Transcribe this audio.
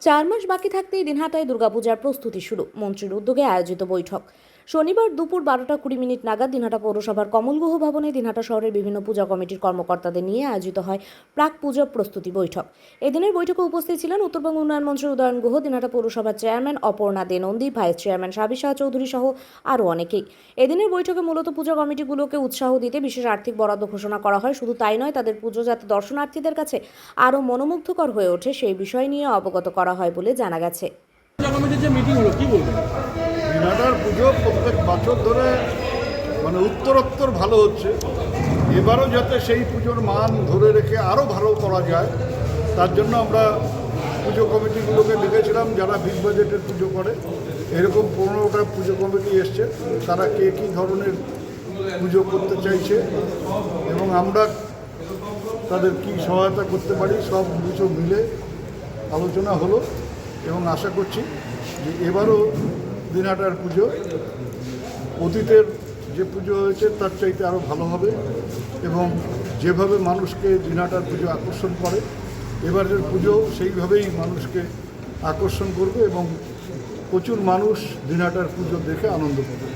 চার মাস বাকি থাকতেই দিনহাটায় দুর্গাপূজার প্রস্তুতি শুরু মন্ত্রীর উদ্যোগে আয়োজিত বৈঠক। শনিবার দুপুর বারোটা কুড়ি মিনিট নাগাদ দিনহাটা পৌরসভার কমলগুহ ভবনে দিনহাটা শহরের বিভিন্ন পূজা কমিটির কর্মকর্তাদের নিয়ে আয়োজিত হয় প্রাক পুজো প্রস্তুতি বৈঠক। এদিনের বৈঠকে উপস্থিত ছিলেন উত্তরবঙ্গ উন্নয়ন মন্ত্রী উদয়ন গুহ, দিনহাটা পৌরসভার chairman Aparna De Nandi vice chairman Sabi Shah Chowdhury সহ আরও অনেকেই। এদিনের বৈঠকে মূলত পূজা কমিটিগুলোকে উৎসাহ দিতে বিশেষ আর্থিক বরাদ্দ ঘোষণা করা হয়। শুধু তাই নয়, তাদের পুজো যাতে দর্শনার্থীদের কাছে আরও মনোমুগ্ধকর হয়ে ওঠে সেই বিষয় নিয়ে অবগত করা হয় বলে জানা গেছে। দিনহাটার পুজো প্রত্যেক বছর ধরে মানে উত্তরোত্তর ভালো হচ্ছে। এবারও যাতে সেই পুজোর মান ধরে রেখে আরও ভালো করা যায়, তার জন্য আমরা পুজো কমিটিগুলোকে লিখেছিলাম যারা বিগ বাজেটের পুজো করে। এরকম পনেরোটা পুজো কমিটি এসছে, তারা কে কী ধরনের পুজো করতে চাইছে এবং আমরা তাদের কি সহায়তা করতে পারি, সব কিছু মিলে আলোচনা হলো এবং আশা করছি যে এবারও দিনহাটার পুজো। অতীতের যে পুজো হয়েছে, তার চাইতে আরও ভালো হবে এবং যেভাবে মানুষকে দিনহাটার পুজো আকর্ষণ করে, এবারের পুজো সেইভাবেই মানুষকে আকর্ষণ করবে এবং প্রচুর মানুষ দিনহাটার পুজো দেখে আনন্দ পাবে।